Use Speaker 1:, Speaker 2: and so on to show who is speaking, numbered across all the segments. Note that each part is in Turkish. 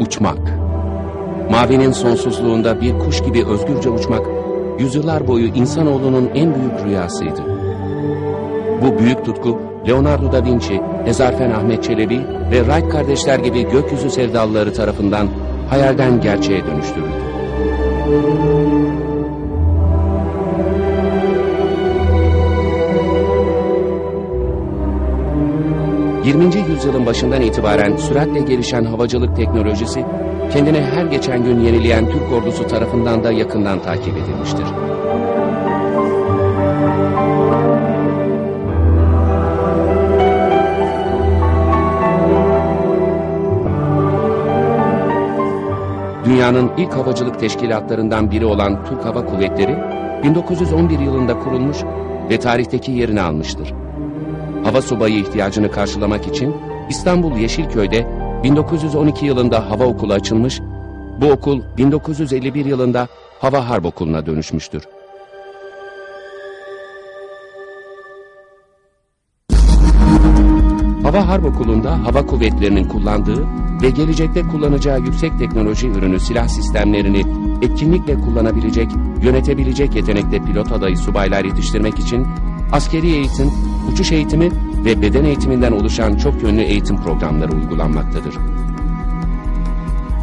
Speaker 1: Uçmak. Mavinin sonsuzluğunda bir kuş gibi özgürce uçmak, yüzyıllar boyu insanoğlunun en büyük rüyasıydı. Bu büyük tutku, Leonardo da Vinci, Ezarfen Ahmet Çelebi ve Wright kardeşler gibi gökyüzü sevdalıları tarafından hayalden gerçeğe dönüştürüldü. 20. yüzyılın başından itibaren süratle gelişen havacılık teknolojisi, kendine her geçen gün yenileyen Türk ordusu tarafından da yakından takip edilmiştir. Dünyanın ilk havacılık teşkilatlarından biri olan Türk Hava Kuvvetleri, 1911 yılında kurulmuş ve tarihteki yerini almıştır. Hava subayı ihtiyacını karşılamak için İstanbul Yeşilköy'de 1912 yılında hava okulu açılmış, bu okul 1951 yılında Hava Harp Okulu'na dönüşmüştür. Hava Harp Okulu'nda hava kuvvetlerinin kullandığı ve gelecekte kullanacağı yüksek teknoloji ürünü silah sistemlerini etkinlikle kullanabilecek, yönetebilecek yetenekte pilot adayı subaylar yetiştirmek için askeri eğitim, uçuş eğitimi ve beden eğitiminden oluşan çok yönlü eğitim programları uygulanmaktadır.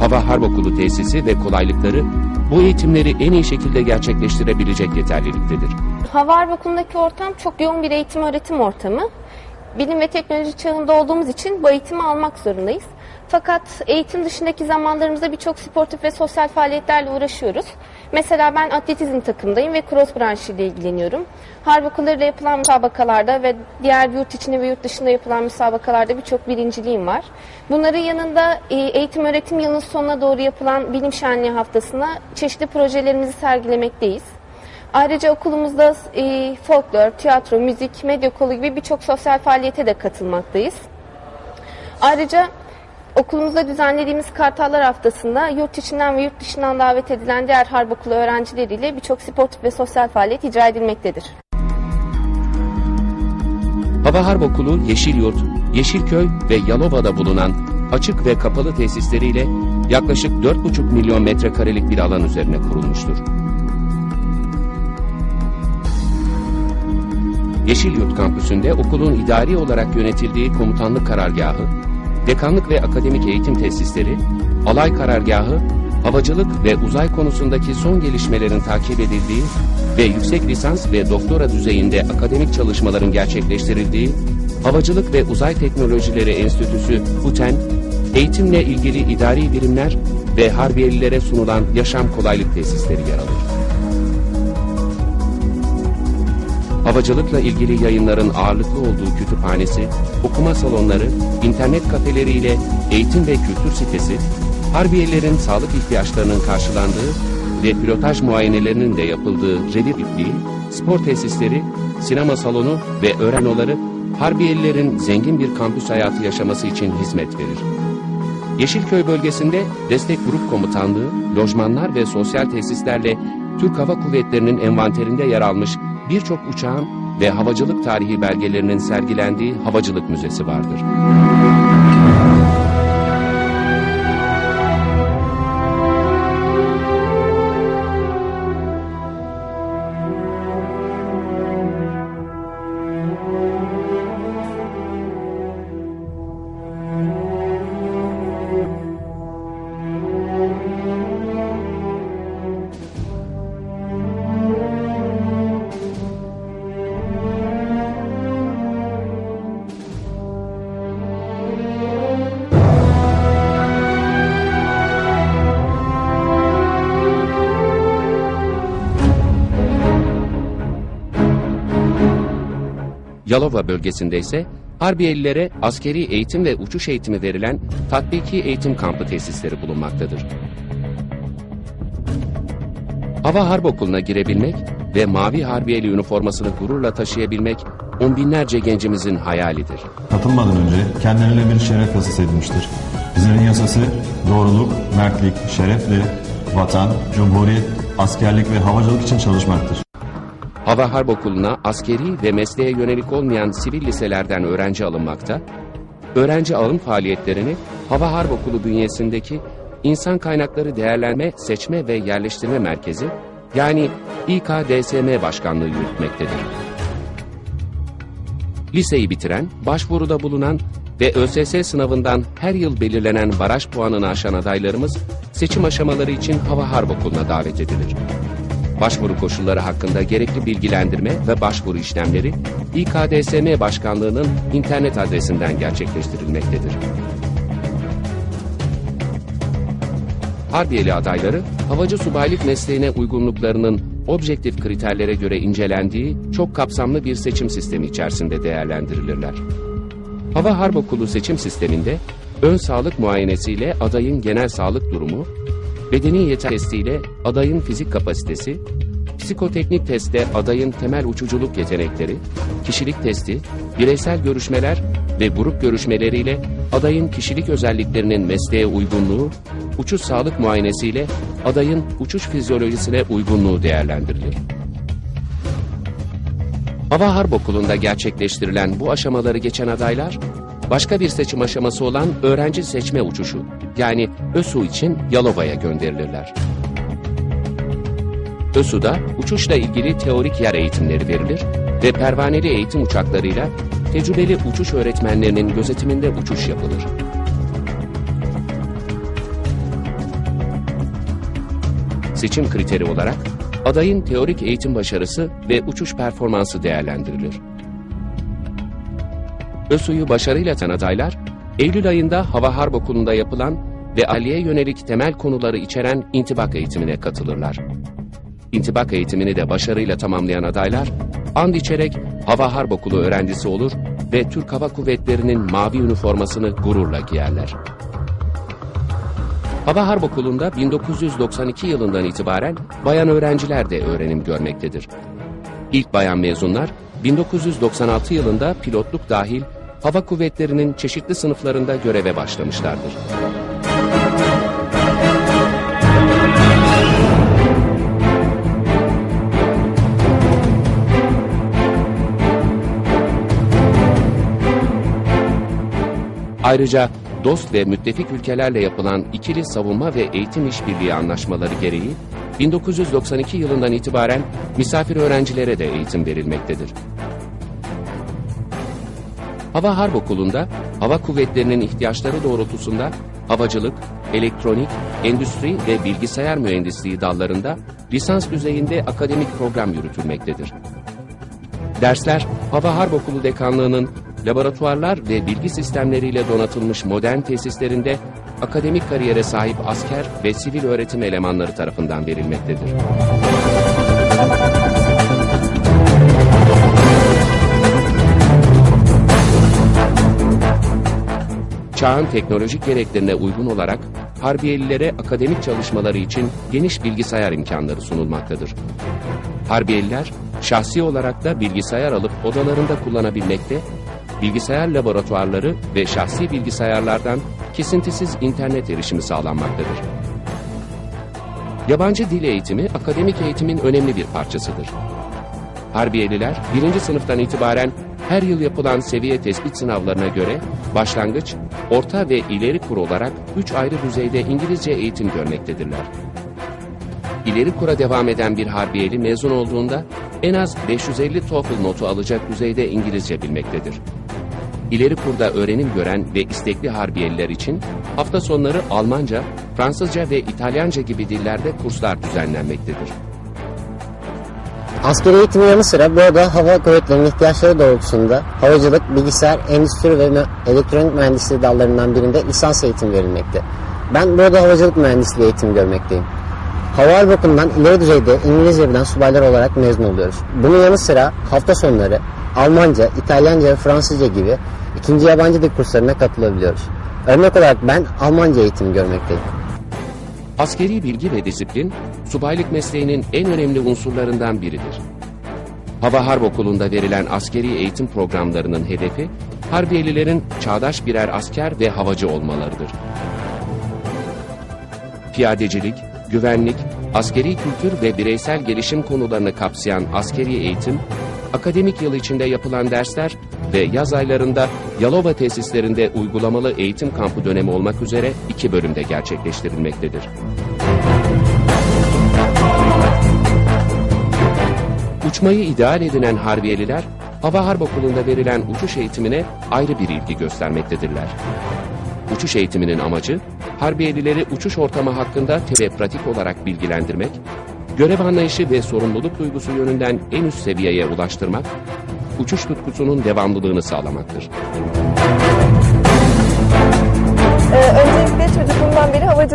Speaker 1: Hava Harp Okulu tesisi ve kolaylıkları bu eğitimleri en iyi şekilde gerçekleştirebilecek yeterliliktedir.
Speaker 2: Hava Harp Okulu'ndaki ortam çok yoğun bir eğitim öğretim ortamı. Bilim ve teknoloji çağında olduğumuz için bu eğitimi almak zorundayız. Fakat eğitim dışındaki zamanlarımızda birçok sportif ve sosyal faaliyetlerle uğraşıyoruz. Mesela ben atletizm takımdayım ve cross branşı ile ilgileniyorum. Harp okullarıyla yapılan müsabakalarda ve diğer yurt içinde ve yurt dışında yapılan müsabakalarda birçok birinciliğim var. Bunların yanında e, eğitim öğretim yılının sonuna doğru yapılan bilim şenliği haftasına çeşitli projelerimizi sergilemekteyiz. Ayrıca okulumuzda e, folklor, tiyatro, müzik, medya kolu gibi birçok sosyal faaliyete de katılmaktayız. Ayrıca okulumuzda düzenlediğimiz Kartallar Haftası'nda yurt içinden ve yurt dışından davet edilen diğer harp okulu öğrencileriyle birçok sportif ve sosyal faaliyet icra edilmektedir.
Speaker 1: Hava Harp Okulu Yeşilyurt, Yeşilköy ve Yalova'da bulunan açık ve kapalı tesisleriyle yaklaşık 4,5 milyon metrekarelik bir alan üzerine kurulmuştur. Yeşilyurt kampüsünde okulun idari olarak yönetildiği komutanlık karargahı, dekanlık ve akademik eğitim tesisleri, alay karargahı, havacılık ve uzay konusundaki son gelişmelerin takip edildiği ve yüksek lisans ve doktora düzeyinde akademik çalışmaların gerçekleştirildiği Havacılık ve Uzay Teknolojileri Enstitüsü HUTEN, eğitimle ilgili idari birimler ve harbiyelilere sunulan yaşam kolaylık tesisleri yer alır. Havacılıkla ilgili yayınların ağırlıklı olduğu kütüphanesi, okuma salonları, internet kafeleriyle eğitim ve kültür sitesi, harbiyelerin sağlık ihtiyaçlarının karşılandığı ve pilotaj muayenelerinin de yapıldığı redif ipliği, spor tesisleri, sinema salonu ve öğrenoları harbiyelilerin zengin bir kampüs hayatı yaşaması için hizmet verir. Yeşilköy bölgesinde destek grup komutanlığı, lojmanlar ve sosyal tesislerle Türk Hava Kuvvetleri'nin envanterinde yer almış birçok uçağın ve havacılık tarihi belgelerinin sergilendiği Havacılık Müzesi vardır. Yalova bölgesinde ise Harbiyelilere askeri eğitim ve uçuş eğitimi verilen tatbiki eğitim kampı tesisleri bulunmaktadır. Hava Harp Okulu'na girebilmek ve Mavi Harbiyeli üniformasını gururla taşıyabilmek on binlerce gencimizin hayalidir.
Speaker 3: Katılmadan önce kendilerine bir şeref yasası edinmiştir. Bizlerin yasası doğruluk, mertlik, şerefle vatan, cumhuriyet, askerlik ve havacılık için çalışmaktır.
Speaker 1: Hava Harp Okulu'na askeri ve mesleğe yönelik olmayan sivil liselerden öğrenci alınmakta, öğrenci alım faaliyetlerini Hava Harp Okulu bünyesindeki İnsan Kaynakları Değerlenme, Seçme ve Yerleştirme Merkezi yani İKDSM Başkanlığı yürütmektedir. Liseyi bitiren, başvuruda bulunan ve ÖSS sınavından her yıl belirlenen baraj puanını aşan adaylarımız seçim aşamaları için Hava Harp Okulu'na davet edilir. Başvuru koşulları hakkında gerekli bilgilendirme ve başvuru işlemleri İKDSM Başkanlığı'nın internet adresinden gerçekleştirilmektedir. Harbiyeli adayları, havacı subaylık mesleğine uygunluklarının objektif kriterlere göre incelendiği çok kapsamlı bir seçim sistemi içerisinde değerlendirilirler. Hava Harp Okulu seçim sisteminde ön sağlık muayenesiyle adayın genel sağlık durumu, bedeni yeter testiyle adayın fizik kapasitesi, psikoteknik testte adayın temel uçuculuk yetenekleri, kişilik testi, bireysel görüşmeler ve grup görüşmeleriyle adayın kişilik özelliklerinin mesleğe uygunluğu, uçuş sağlık muayenesiyle adayın uçuş fizyolojisine uygunluğu değerlendirilir. Hava Harp Okulu'nda gerçekleştirilen bu aşamaları geçen adaylar, başka bir seçim aşaması olan öğrenci seçme uçuşu yani ÖSU için Yalova'ya gönderilirler. ÖSU'da uçuşla ilgili teorik yer eğitimleri verilir ve pervaneli eğitim uçaklarıyla tecrübeli uçuş öğretmenlerinin gözetiminde uçuş yapılır. Seçim kriteri olarak adayın teorik eğitim başarısı ve uçuş performansı değerlendirilir. ÖSU'yu başarıyla atan adaylar, Eylül ayında Hava Harp Okulu'nda yapılan ve Ali'ye yönelik temel konuları içeren intibak eğitimine katılırlar. İntibak eğitimini de başarıyla tamamlayan adaylar, and içerek Hava Harp Okulu öğrencisi olur ve Türk Hava Kuvvetleri'nin mavi üniformasını gururla giyerler. Hava Harp Okulu'nda 1992 yılından itibaren bayan öğrenciler de öğrenim görmektedir. İlk bayan mezunlar 1996 yılında pilotluk dahil hava kuvvetlerinin çeşitli sınıflarında göreve başlamışlardır. Ayrıca dost ve müttefik ülkelerle yapılan ikili savunma ve eğitim işbirliği anlaşmaları gereği 1992 yılından itibaren misafir öğrencilere de eğitim verilmektedir. Hava Harp Okulu'nda hava kuvvetlerinin ihtiyaçları doğrultusunda havacılık, elektronik, endüstri ve bilgisayar mühendisliği dallarında lisans düzeyinde akademik program yürütülmektedir. Dersler Hava Harp Okulu Dekanlığı'nın laboratuvarlar ve bilgi sistemleriyle donatılmış modern tesislerinde akademik kariyere sahip asker ve sivil öğretim elemanları tarafından verilmektedir. Çağın teknolojik gereklerine uygun olarak Harbiyelilere akademik çalışmaları için geniş bilgisayar imkanları sunulmaktadır. Harbiyeliler şahsi olarak da bilgisayar alıp odalarında kullanabilmekte, bilgisayar laboratuvarları ve şahsi bilgisayarlardan kesintisiz internet erişimi sağlanmaktadır. Yabancı dil eğitimi akademik eğitimin önemli bir parçasıdır. Harbiyeliler birinci sınıftan itibaren her yıl yapılan seviye tespit sınavlarına göre başlangıç, orta ve ileri kur olarak üç ayrı düzeyde İngilizce eğitim görmektedirler. İleri kura devam eden bir harbiyeli mezun olduğunda en az 550 TOEFL notu alacak düzeyde İngilizce bilmektedir. İleri kurda öğrenim gören ve istekli harbiyeliler için hafta sonları Almanca, Fransızca ve İtalyanca gibi dillerde kurslar düzenlenmektedir.
Speaker 4: Askeri eğitimin yanı sıra burada hava kuvvetlerinin ihtiyaçları doğrultusunda havacılık, bilgisayar, endüstri ve elektronik mühendisliği dallarından birinde lisans eğitim verilmekte. Ben burada havacılık mühendisliği eğitimi görmekteyim. Hava Okulu'ndan ileri düzeyde İngilizce bilen subaylar olarak mezun oluyoruz. Bunun yanı sıra hafta sonları Almanca, İtalyanca ve Fransızca gibi ikinci yabancı dil kurslarına katılabiliyoruz. Örnek olarak ben Almanca eğitimi görmekteyim.
Speaker 1: Askeri bilgi ve disiplin, subaylık mesleğinin en önemli unsurlarından biridir. Hava Harp Okulu'nda verilen askeri eğitim programlarının hedefi, Harbiyelilerin çağdaş birer asker ve havacı olmalarıdır. Piyadecilik, güvenlik, askeri kültür ve bireysel gelişim konularını kapsayan askeri eğitim, akademik yıl içinde yapılan dersler ve yaz aylarında Yalova tesislerinde uygulamalı eğitim kampı dönemi olmak üzere iki bölümde gerçekleştirilmektedir. Uçmayı ideal edinen Harbiyeliler, Hava Harp Okulu'nda verilen uçuş eğitimine ayrı bir ilgi göstermektedirler. Uçuş eğitiminin amacı, Harbiyelileri uçuş ortamı hakkında ve pratik olarak bilgilendirmek, görev anlayışı ve sorumluluk duygusu yönünden en üst seviyeye ulaştırmak, uçuş tutkusunun devamlılığını sağlamaktır.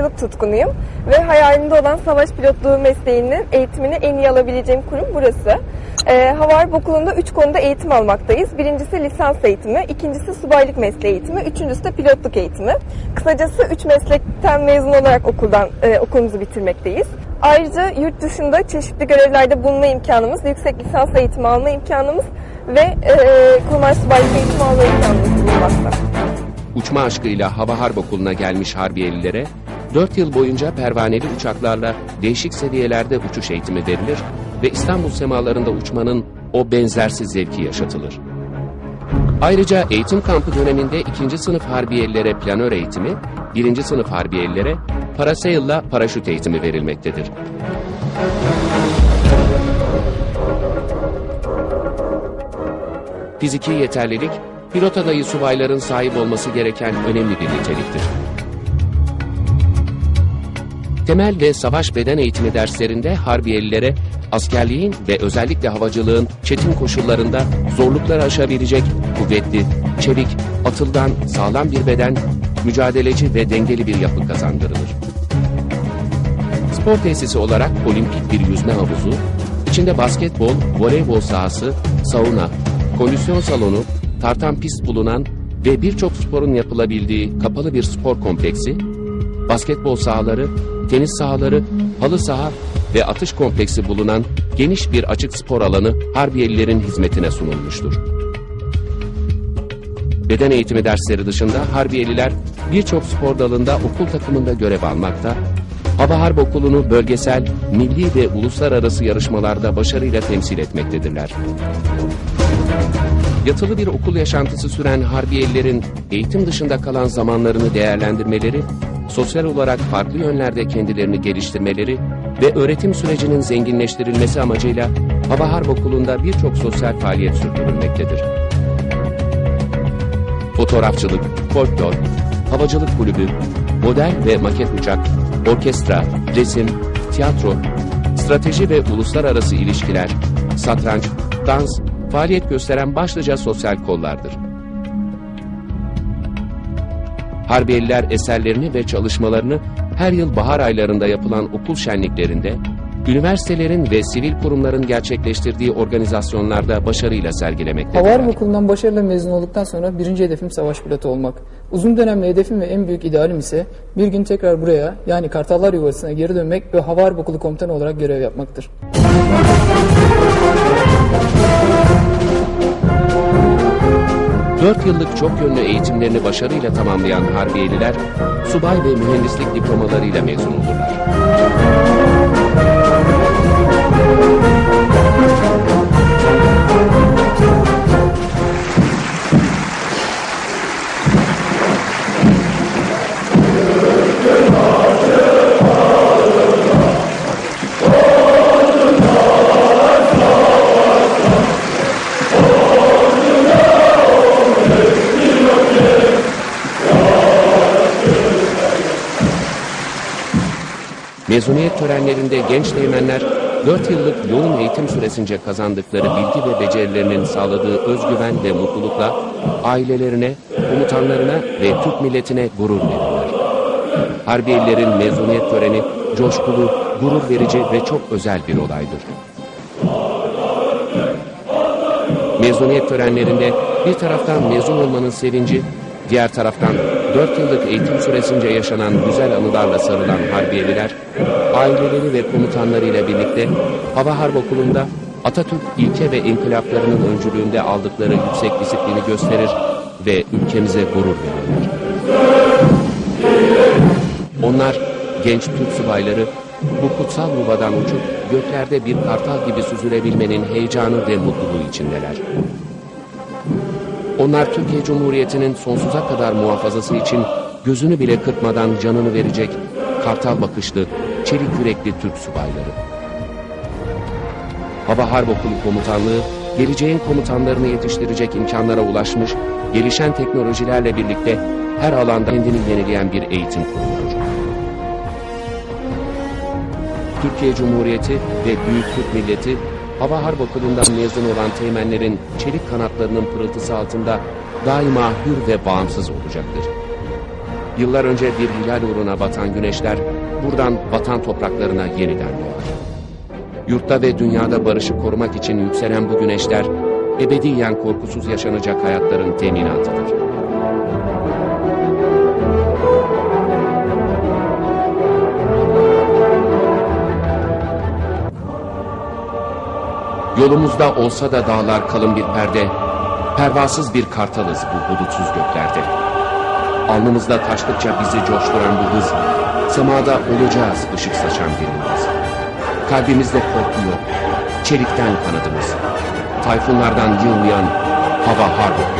Speaker 5: Havacılık tutkunuyum ve hayalimde olan savaş pilotluğu mesleğinin eğitimini en iyi alabileceğim kurum burası. Ee, Hava Harp Okulu'nda 3 konuda eğitim almaktayız. Birincisi lisans eğitimi, ikincisi subaylık mesleği eğitimi, üçüncüsü de pilotluk eğitimi. Kısacası 3 meslekten mezun olarak okuldan e, okulumuzu bitirmekteyiz. Ayrıca yurt dışında çeşitli görevlerde bulunma imkanımız, yüksek lisans eğitimi alma imkanımız ve e, kurmay subaylık eğitimi alma imkanımız bulunmakta.
Speaker 1: Uçma aşkıyla Hava Harp Okulu'na gelmiş Harbiyelilere 4 yıl boyunca pervaneli uçaklarla değişik seviyelerde uçuş eğitimi verilir ve İstanbul semalarında uçmanın o benzersiz zevki yaşatılır. Ayrıca eğitim kampı döneminde ikinci sınıf Harbiyelilere planör eğitimi, birinci sınıf Harbiyelilere parasail'la paraşüt eğitimi verilmektedir. Fiziki yeterlilik, pilot adayı subayların sahip olması gereken önemli bir niteliktir. Temel ve savaş beden eğitimi derslerinde Harbiyelilere askerliğin ve özellikle havacılığın çetin koşullarında zorlukları aşabilecek kuvvetli, çevik, atılgan, sağlam bir beden, mücadeleci ve dengeli bir yapı kazandırılır. Spor tesisi olarak olimpik bir yüzme havuzu, içinde basketbol, voleybol sahası, sauna, kondisyon salonu, tartan pist bulunan ve birçok sporun yapılabildiği kapalı bir spor kompleksi, basketbol sahaları, tenis sahaları, halı saha ve atış kompleksi bulunan geniş bir açık spor alanı Harbiyelilerin hizmetine sunulmuştur. Beden eğitimi dersleri dışında Harbiyeliler birçok spor dalında okul takımında görev almakta, Hava Harp Okulu'nu bölgesel, milli ve uluslararası yarışmalarda başarıyla temsil etmektedirler. Yatılı bir okul yaşantısı süren Harbiyelilerin eğitim dışında kalan zamanlarını değerlendirmeleri, sosyal olarak farklı yönlerde kendilerini geliştirmeleri ve öğretim sürecinin zenginleştirilmesi amacıyla Hava Harp Okulu'nda birçok sosyal faaliyet sürdürülmektedir. Fotoğrafçılık, folklor, havacılık kulübü, model ve maket uçak, orkestra, resim, tiyatro, strateji ve uluslararası ilişkiler, satranç, dans, faaliyet gösteren başlıca sosyal kollardır. Harbiyeliler eserlerini ve çalışmalarını her yıl bahar aylarında yapılan okul şenliklerinde, üniversitelerin ve sivil kurumların gerçekleştirdiği organizasyonlarda başarıyla
Speaker 6: Hava
Speaker 1: sergilemektedirler.
Speaker 6: Harp Okulu'ndan başarıyla mezun olduktan sonra birinci hedefim savaş pilotu olmak. Uzun dönemli hedefim ve en büyük idealim ise bir gün tekrar buraya yani Kartallar Yuvası'na geri dönmek ve Hava Harp Okulu komutanı olarak görev yapmaktır.
Speaker 1: Dört yıllık çok yönlü eğitimlerini başarıyla tamamlayan Harbiyeliler, subay ve mühendislik diplomalarıyla mezun olurlar. Törenlerinde genç teğmenler 4 yıllık yoğun eğitim süresince kazandıkları bilgi ve becerilerinin sağladığı özgüven ve mutlulukla ailelerine, komutanlarına ve Türk milletine gurur verirler. Harbiyelilerin mezuniyet töreni coşkulu, gurur verici ve çok özel bir olaydır. Mezuniyet törenlerinde bir taraftan mezun olmanın sevinci, diğer taraftan 4 yıllık eğitim süresince yaşanan güzel anılarla sarılan harbiyeliler, aileleri ve komutanlarıyla birlikte Hava Harp Okulu'nda Atatürk ilke ve inkılaplarının öncülüğünde aldıkları yüksek disiplini gösterir ve ülkemize gurur verirler. Onlar genç Türk subayları bu kutsal yuvadan uçup göklerde bir kartal gibi süzülebilmenin heyecanı ve mutluluğu içindeler. Onlar Türkiye Cumhuriyeti'nin sonsuza kadar muhafazası için gözünü bile kırpmadan canını verecek kartal bakışlı, çelik yürekli Türk subayları. Hava Harp Okulu Komutanlığı, geleceğin komutanlarını yetiştirecek imkanlara ulaşmış, gelişen teknolojilerle birlikte her alanda kendini yenileyen bir eğitim kurumudur. Türkiye Cumhuriyeti ve Büyük Türk Milleti, Hava Harp Okulu'ndan mezun olan teğmenlerin çelik kanatlarının pırıltısı altında daima hür ve bağımsız olacaktır. Yıllar önce bir hilal uğruna batan güneşler, buradan vatan topraklarına yeniden doğar. Yurtta ve dünyada barışı korumak için yükselen bu güneşler, ebediyen korkusuz yaşanacak hayatların teminatıdır. Yolumuzda olsa da dağlar kalın bir perde, pervasız bir kartalız bu bulutsuz göklerde. Alnımızda taştıkça bizi coşturan bu hız, semada olacağız ışık saçan bir yıldız. Kalbimizde korku yok, çelikten kanadımız. Tayfunlardan yılmayan hava harp